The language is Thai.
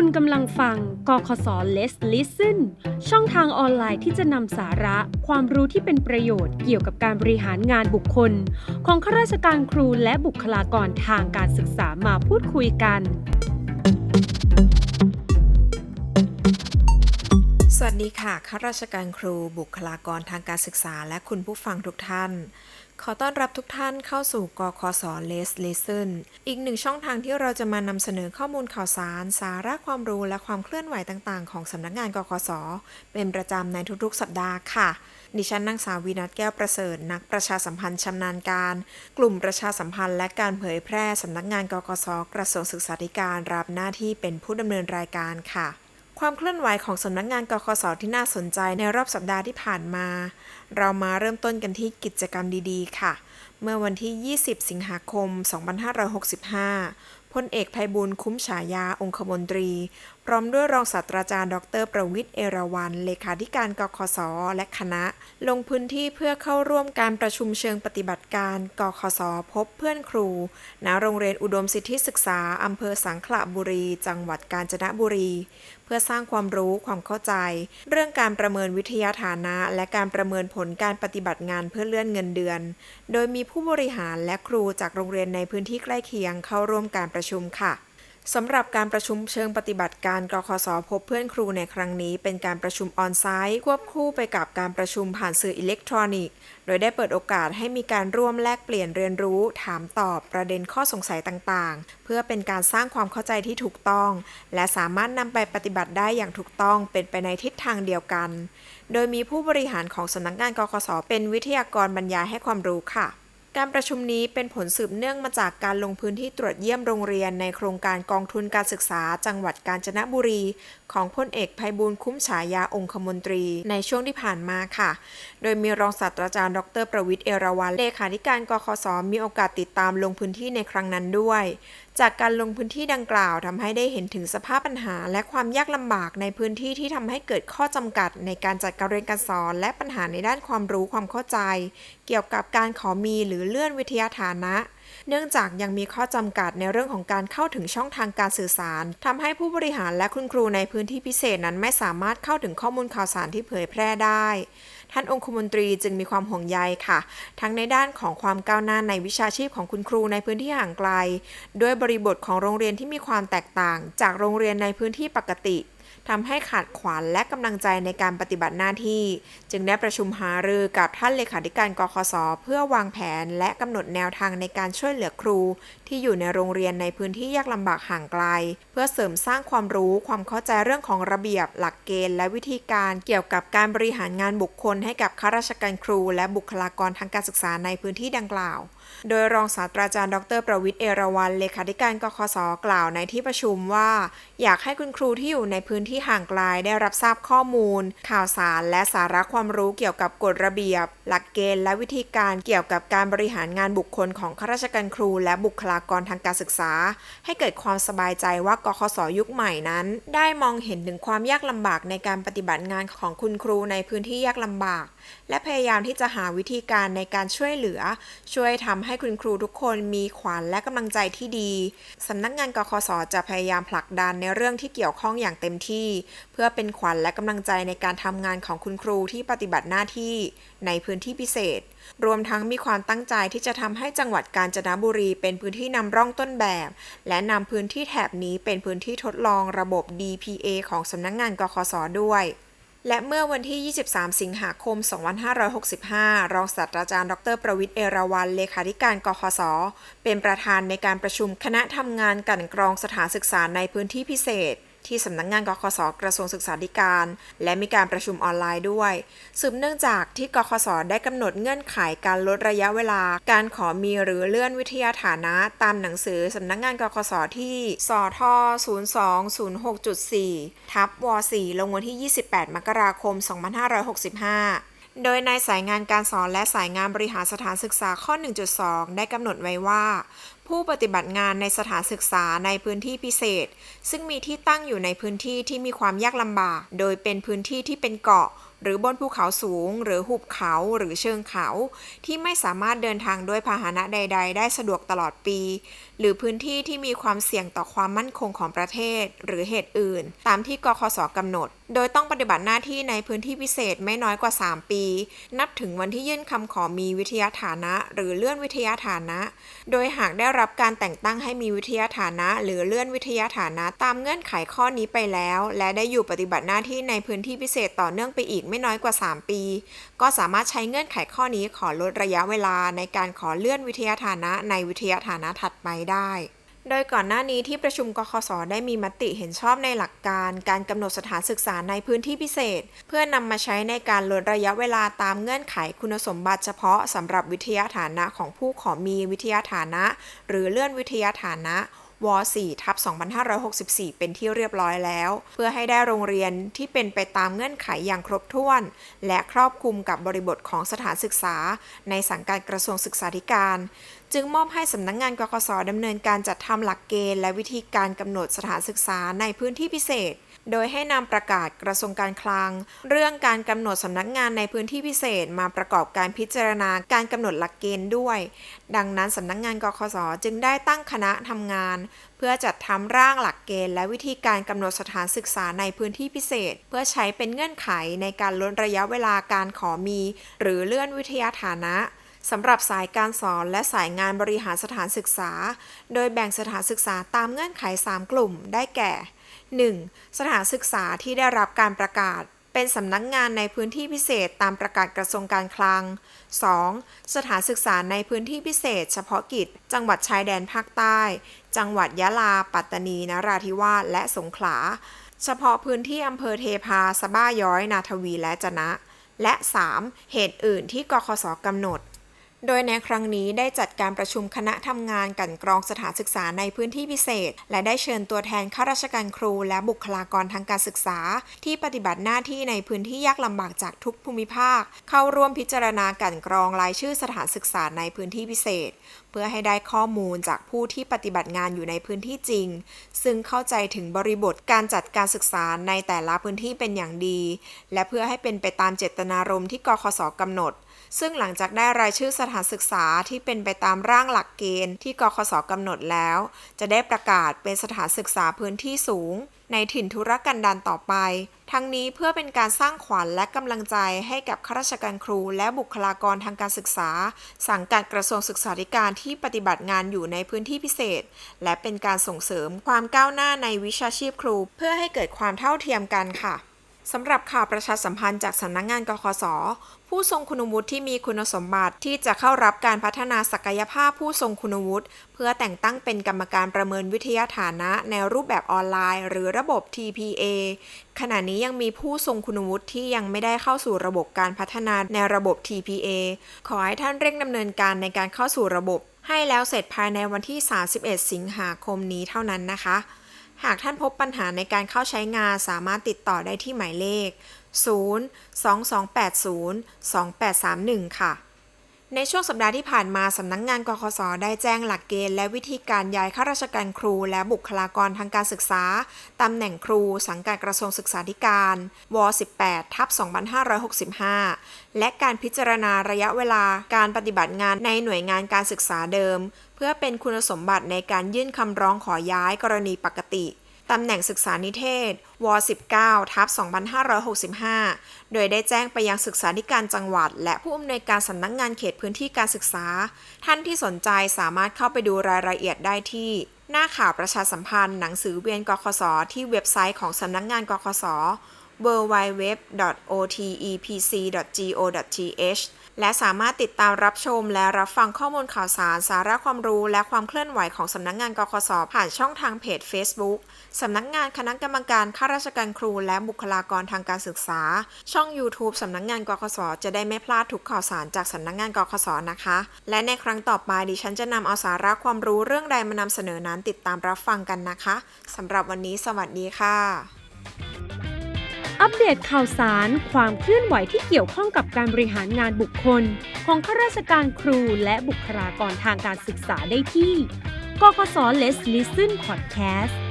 คุณกำลังฟังกคศ Let's Listen ช่องทางออนไลน์ที่จะนำสาระ ความรู้ที่เป็นประโยชน์เกี่ยวกับการบริหารงานบุคคล ของข้าราชการครูและบุคลากรทางการศึกษามาพูดคุยกัน สวัสดีค่ะข้าราชการครูบุคลากรทางการศึกษาและคุณผู้ฟังทุกท่าน ขอต้อนรับทุกท่านเข้าสู่กคศ Les Listen อีกหนึ่งช่องทางที่เราจะมานำเสนอข้อมูลข่าวสาร สาระความรู้และความเคลื่อนไหวต่างๆ ของสำนักงานกคศ เป็นประจำในทุกๆ สัปดาห์ค่ะ ดิฉันนางสาววีนัทแก้วประเสริฐ นักประชาสัมพันธ์ชำนาญการ กลุ่มประชาสัมพันธ์และการเผยแพร่สำนักงานกกศกระทรวงศึกษาธิการรับหน้าที่เป็นผู้ดำเนินรายการค่ะ ความเคลื่อนไหวของสำนักงานกคสที่น่าสนใจในรอบสัปดาห์ที่ผ่านมา เรามาเริ่มต้นกันที่กิจกรรมดีๆ ค่ะ เมื่อวันที่ 20 สิงหาคม 2565พลเอกไพบูลคุ้มฉายาองคมนตรี พร้อมด้วยรองศาสตราจารย์ ดร ประวิทย์เอราวัณเลขาธิการกคส และคณะ ลงพื้นที่เพื่อเข้าร่วมการประชุมเชิงปฏิบัติการกคส พบเพื่อนครู ณ โรงเรียนอุดมสิทธิศึกษา อำเภอสังขละบุรี จังหวัดกาญจนบุรี เพื่อสร้างความรู้ความเข้าใจ เรื่องการประเมินวิทยาฐานะ และการประเมินผลการปฏิบัติงานเพื่อเลื่อนเงินเดือน โดยมีผู้บริหารและครูจากโรงเรียนในพื้นที่ใกล้เคียงเข้าร่วมการประชุมค่ะ สำหรับการประชุมเชิงปฏิบัติการกคสพบเพื่อนครูในครั้งนี้ เป็นการประชุมออนไซต์ควบคู่ไปกับการประชุมผ่านสื่ออิเล็กทรอนิกส์ โดยได้เปิดโอกาสให้มีการร่วมแลกเปลี่ยนเรียนรู้ ถามตอบประเด็นข้อสงสัยต่างๆ เพื่อเป็นการสร้างความเข้าใจที่ถูกต้อง และสามารถนำไปปฏิบัติได้อย่างถูกต้องเป็นไปในทิศทางเดียวกัน โดยมีผู้บริหารของสำนักงานกคสเป็นวิทยากรบรรยายให้ความรู้ค่ะ การประชุมนี้เป็นผลสืบเนื่องมาจากการลงพื้นที่ตรวจเยี่ยมโรงเรียนในโครงการกองทุนการศึกษาจังหวัดกาญจนบุรี ของพลเอกไพบูลย์คุ้มฉายาองคมนตรี ในช่วงที่ผ่านมาค่ะ โดยมีรองศาสตราจารย์ดรประวิทย์เอราวัณเลขาธิการกคสมีโอกาสติดตามลงพื้นที่ในครั้งนั้นด้วย จากการลงพื้นที่ดังกล่าวทำให้ได้เห็นถึงสภาพปัญหา และความยากลำบากในพื้นที่ที่ทำให้เกิดข้อจำกัด ในการจัดการเรียนการสอน และปัญหาในด้านความรู้ความเข้าใจ เกี่ยวกับการขอมีหรือเลื่อนวิทยาฐานะ เนื่องจากยังมีข้อจำกัดในเรื่องของการเข้าถึงช่องทางการสื่อสารทำให้ผู้บริหารและคุณครูในพื้นที่พิเศษนั้นไม่สามารถเข้าถึงข้อมูลข่าวสารที่เผยแพร่ได้ ท่านองคมนตรีจึงมีความห่วงใยค่ะ ทั้งในด้านของความก้าวหน้าในวิชาชีพของคุณครูในพื้นที่ห่างไกล ด้วยบริบทของโรงเรียนที่มีความแตกต่าง จากโรงเรียนในพื้นที่ปกติ ทำให้ขาดขวัญและกำลังใจในการปฏิบัติหน้าที่ จึงได้ประชุมหารือกับท่านเลขาธิการกคสเพื่อวางแผนและกำหนดแนวทางในการช่วยเหลือครู ที่อยู่ในโรงเรียนในพื้นที่ยากลำบากห่างไกล เพื่อเสริมสร้างความรู้ความเข้าใจเรื่องของระเบียบ หลักเกณฑ์ และวิธีการเกี่ยวกับการบริหารงานบุคคลให้กับข้าราชการครู และบุคลากรทางการศึกษาในพื้นที่ดังกล่าว โดยรองศาสตราจารย์ดรประวิทย์เอราวัณเลขาธิการกคสกล่าวในที่ประชุมว่า อยากให้คุณครูที่อยู่ในพื้นที่ห่างไกลได้รับทราบข้อมูล ข่าวสารและสาระความรู้เกี่ยวกับกฎระเบียบ หลักเกณฑ์และวิธีการเกี่ยวกับการบริหารงานบุคคลของข้าราชการครู และบุคลากรทางการศึกษา ให้เกิดความสบายใจว่ากคสยุคใหม่นั้น ได้มองเห็นถึงความยากลำบากในการปฏิบัติงานของคุณครูในพื้นที่ยากลำบาก และพยายามที่จะหาวิธีการในการช่วยเหลือ ช่วยทำให้คุณครูทุกคนมีขวัญและกำลังใจที่ดีสำนักงานกคสจะพยายามผลักดันในเรื่องที่เกี่ยวข้องอย่างเต็มที่ เพื่อเป็นขวัญและกำลังใจในการทำงานของคุณครูที่ปฏิบัติหน้าที่ในพื้นที่พิเศษ รวมทั้งมีความตั้งใจที่จะทำให้จังหวัดกาญจนบุรีเป็นพื้นที่นำร่องต้นแบบ และนำพื้นที่แถบนี้เป็นพื้นที่ทดลองระบบ DPA ของสำนักงานกคสด้วย และเมื่อวันที่ 23 สิงหาคม 2565 รองศาสตราจารย์ ดร ประวิทย์ เอราวัณ เลขาธิการ กคส เป็นประธานในการประชุมคณะทำงานกันกรองสถานศึกษาในพื้นที่พิเศษ ที่สำนักงานกคสกระทรวงศึกษาธิการ และมีการประชุมออนไลน์ด้วย สืบเนื่องจากที่กคสได้กำหนดเงื่อนไขการลดระยะเวลา การขอมีหรือเลื่อนวิทยาฐานะ ตามหนังสือสำนักงานกคสที่สท0206.4 ทับว4ลงวันที่ 28 มกราคม 2565โดยในสายงานการสอนและสายงานบริหารสถานศึกษาข้อ 1.2 ได้กำหนดไว้ว่า ผู้ปฏิบัติงานในสถานศึกษาในพื้นที่พิเศษ ซึ่งมีที่ตั้งอยู่ในพื้นที่ที่มีความยากลำบาก โดยเป็นพื้นที่ที่เป็นเกาะ หรือบนภูเขาสูง หรือหุบเขาหรือเชิงเขา ที่ไม่สามารถเดินทางด้วยพาหนะใด ๆ ได้สะดวกตลอดปี หรือพื้นที่ที่มีความเสี่ยงต่อความมั่นคงของประเทศ หรือเหตุอื่น ตามที่กคสกำหนด โดยต้องปฏิบัติหน้าที่ในพื้นที่พิเศษไม่น้อยกว่า 3 ปี นับถึงวันที่ยื่นคำขอมีวิทยาฐานะ หรือเลื่อนวิทยาฐานะ โดยหากได้รับการแต่งตั้งให้มีวิทยาฐานะ หรือเลื่อนวิทยาฐานะตามเงื่อนไขข้อนี้ไปแล้ว และได้อยู่ปฏิบัติหน้าที่ในพื้นที่พิเศษต่อเนื่องไปอีกไม่น้อยกว่า 3 ปี ก็สามารถใช้เงื่อนไขข้อนี้ขอลดระยะเวลาในการขอเลื่อนวิทยาฐานะในวิทยาฐานะถัดไปได้ โดยก่อนหน้านี้ที่ประชุมกคสได้มีมติเห็นชอบในหลักการ การกำหนดสถานศึกษาในพื้นที่พิเศษ เพื่อนำมาใช้ในการลดระยะเวลาตามเงื่อนไขคุณสมบัติเฉพาะสำหรับวิทยาฐานะของผู้ขอมีวิทยาฐานะ หรือเลื่อนวิทยาฐานะว4ทับ2564 เป็นที่เรียบร้อยแล้ว เพื่อให้ได้โรงเรียนที่เป็นไปตามเงื่อนไขอย่างครบถ้วน และครอบคลุมกับบริบทของสถานศึกษา ในสังกัดกระทรวงศึกษาธิการ จึงมอบให้สำนักงงานกกสดำเนินการจัดทำหลักเกณฑ์ และวิธีการกำหนดสถานศึกษาในพื้นที่พิเศษ โดยให้นำประกาศกระทรวงการคลัง เรื่องการกำหนดสำนักงานในพื้นที่พิเศษ มาประกอบการพิจารณาการกำหนดหลักเกณฑ์ด้วย ดังนั้นสำนักงานกคสจึงได้ตั้งคณะทำงาน เพื่อจัดทำร่างหลักเกณฑ์ และวิธีการกำหนดสถานศึกษาในพื้นที่พิเศษ เพื่อใช้เป็นเงื่อนไขในการลดระยะเวลาการขอมี หรือเลื่อนวิทยาฐานะ สำหรับสายการสอนและสายงานบริหารสถานศึกษา โดยแบ่งสถานศึกษาตามเงื่อนไข 3 กลุ่ม ได้แก่ 1. สถานศึกษาที่ได้รับการประกาศ เป็นสำนักงงานในพื้นที่พิเศษตามประกาศกระทรวงการคลัง 2. สถานศึกษาในพื้นที่พิเศษ เฉพาะกิจ จังหวัดชายแดนภาคใต้ จังหวัดยะลา ปัตตานี นราธิวาส และสงขลา เฉพาะพื้นที่อำเภอเทพา สบ้าย้อย นาทวี และจะนะ และ 3. เหตุอื่นที่กคสกำหนด โดยในครั้งนี้ได้จัดการประชุมคณะทำงานกันกรองสถานศึกษาในพื้นที่พิเศษ และได้เชิญตัวแทนข้าราชการครูและบุคลากรทางการศึกษา ที่ปฏิบัติหน้าที่ในพื้นที่ยากลำบากจากทุกภูมิภาค เข้าร่วมพิจารณากันกรองรายชื่อสถานศึกษาในพื้นที่พิเศษ พื่อให้ได้ข้อมูลจากผู้ที่ปฏิบัติงานอยู่ในพื้นที่จริง ซึ่งเข้าใจถึงบริบทการจัดการศึกษาในแต่ละพื้นที่เป็นอย่างดี และเพื่อให้เป็นไปตามเจตนารมณ์ที่กคสกำหนด ซึ่งหลังจากได้รายชื่อสถานศึกษาที่เป็นไปตามร่างหลักเกณฑ์ที่กคสกำหนดแล้ว จะได้ประกาศเป็นสถานศึกษาพื้นที่สูงในถิ่นธุรกันดารต่อไป ทั้งนี้เพื่อเป็นการสร้างขวัญและกำลังใจให้กับข้าราชการครู และบุคลากรทางการศึกษา สังกัดกระทรวงศึกษาธิการที่ปฏิบัติงานอยู่ในพื้นที่พิเศษ และเป็นการส่งเสริมความก้าวหน้าในวิชาชีพครู เพื่อให้เกิดความเท่าเทียมกันค่ะ สำหรับข่าวประชาสัมพันธ์จากสำนักงงานกคส ผู้ทรงคุณวุฒิที่มีคุณสมบัติที่จะเข้ารับการพัฒนาศักยภาพผู้ทรงคุณวุฒิเพื่อแต่งตั้งเป็นกรรมการประเมินวิทยาฐานะ ในรูปแบบออนไลน์ หรือระบบ TPA ขณะนี้ยังมีผู้ทรงคุณวุฒิที่ยังไม่ได้เข้าสู่ระบบการพัฒนาในระบบ TPA ขอให้ท่านเร่งดำเนินการในการเข้าสู่ระบบ ให้แล้วเสร็จภายในวันที่ 31 สิงหาคมนี้เท่านั้นนะคะ หากท่านพบปัญหาในการเข้าใช้งานสามารถติดต่อได้ที่หมายเลข 0 2280 2831 ค่ะ ในช่วงสัปดาห์ที่ผ่านมา สำนักงงานกคสได้แจ้งหลักเกณฑ์และวิธีการย้ายข้าราชการครูและบุคลากรทางการศึกษา ตำแหน่งครูสังกัดกระทรวงศึกษาธิการว18ทับ2565 และการพิจารณาระยะเวลาการปฏิบัติงานในหน่วยงานการศึกษาเดิม เพื่อเป็นคุณสมบัติในการยื่นคำร้องขอย้ายกรณีปกติ ตำแหน่งศึกษานิเทศว19ทับ2565 โดยได้แจ้งไปยังศึกษาธิการจังหวัด และผู้อำนวยการสำนักงงานเขตพื้นที่การศึกษา ท่านที่สนใจสามารถเข้าไปดูรายละเอียดได้ที่ หน้าข่าวประชาสัมพันธ์หนังสือเวียนกคสที่เว็บไซต์ของสำนักงงานกคส www.otepc.go.th และสามารถติดตามรับชมและรับฟังข้อมูลข่าวสาร สาระความรู้ และความเคลื่อนไหวของสำนักงงานกคสผ่านช่องทางเพจ Facebook สำนักงานคณะกรรมการข้าราชการครู และบุคลากรทางการศึกษา ช่อง YouTube สำนักงานกคสจะได้ไม่พลาดทุกข่าวสารจากสำนักงานกคสนะคะ และในครั้งต่อไปดิฉันจะนำเอาสาระความรู้เรื่องใดมานำเสนอนั้นติดตามรับฟังกันนะคะสำหรับวันนี้สวัสดีค่ะ อัปเดตข่าวสาร ความเคลื่อนไหวที่เกี่ยวข้องกับการบริหารงานบุคคล ของข้าราชการครูและบุคลากรทางการศึกษาได้ที่ กกศ Let's Listen Podcast